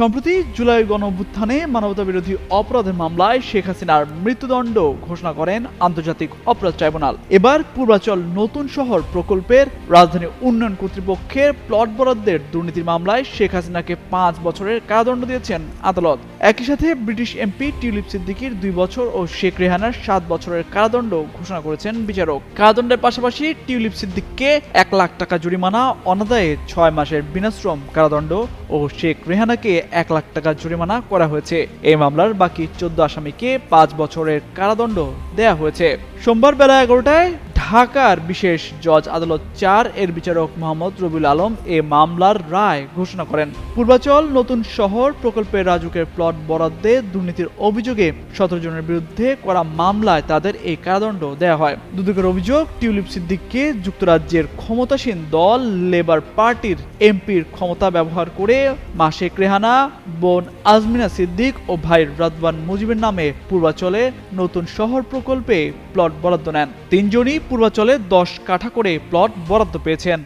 সম্প্রতি জুলাই গণঅভ্যুত্থানে মানবতাবিরোধী অপরাধের মামলায় শেখ হাসিনার মৃত্যুদণ্ড ঘোষণা করেন আন্তর্জাতিক অপরাধ ট্রাইব্যুনাল। এবার পূর্বাচল নতুন শহর প্রকল্পের রাজধানী উন্নয়ন কর্তৃপক্ষের প্লট বরাদ্দের দুর্নীতির মামলায় শেখ হাসিনাকে পাঁচ বছরের কারাদণ্ড দিয়েছেন আদালত। একই সাথে ব্রিটিশ এমপি টিউলিপ সিদ্দিকির দুই বছর ও শেখ রেহানার সাত বছরের কারাদণ্ড ঘোষণা করেছেন বিচারক। কারাদণ্ডের পাশাপাশি টিউলিপ সিদ্দিককে এক লাখ টাকা জরিমানা, অনাদায়ে ছয় মাসের বিনাশ্রম কারাদণ্ড ও শেখ রেহানাকে এক লাখ টাকা জরিমানা করা হয়েছে। এই মামলার বাকি চোদ্দ আসামিকে পাঁচ বছরের কারাদণ্ড দেয়া হয়েছে। সোমবার বেলা এগারোটায় ঢাকার বিশেষ জজ আদালত চার এর বিচারক মোহাম্মদ রবিউল আলম এ মামলার রায় ঘোষণা করেন। পূর্বাচল নতুন শহর প্রকল্পের রাজুকের প্লট বরাদ্দে দুর্নীতির অভিযোগে সতেরো জনের বিরুদ্ধে করা মামলায় তাদের এই কারাদণ্ড দেওয়া হয়। দুদকের অভিযোগ, টিউলিপ সিদ্দিককে যুক্তরাজ্যের ক্ষমতাসীন দল লেবার পার্টির এমপির ক্ষমতা ব্যবহার করে মা শেখ রেহানা, বোন আজমিনা সিদ্দিক ও ভাই রাদওয়ান মুজিবের নামে পূর্বাচলে নতুন শহর প্রকল্পে প্লট বরাদ্দ নেন। তিনজনই পূর্বাচলে দশ কাঠা করে প্লট বরাদ্দ পেয়েছেন।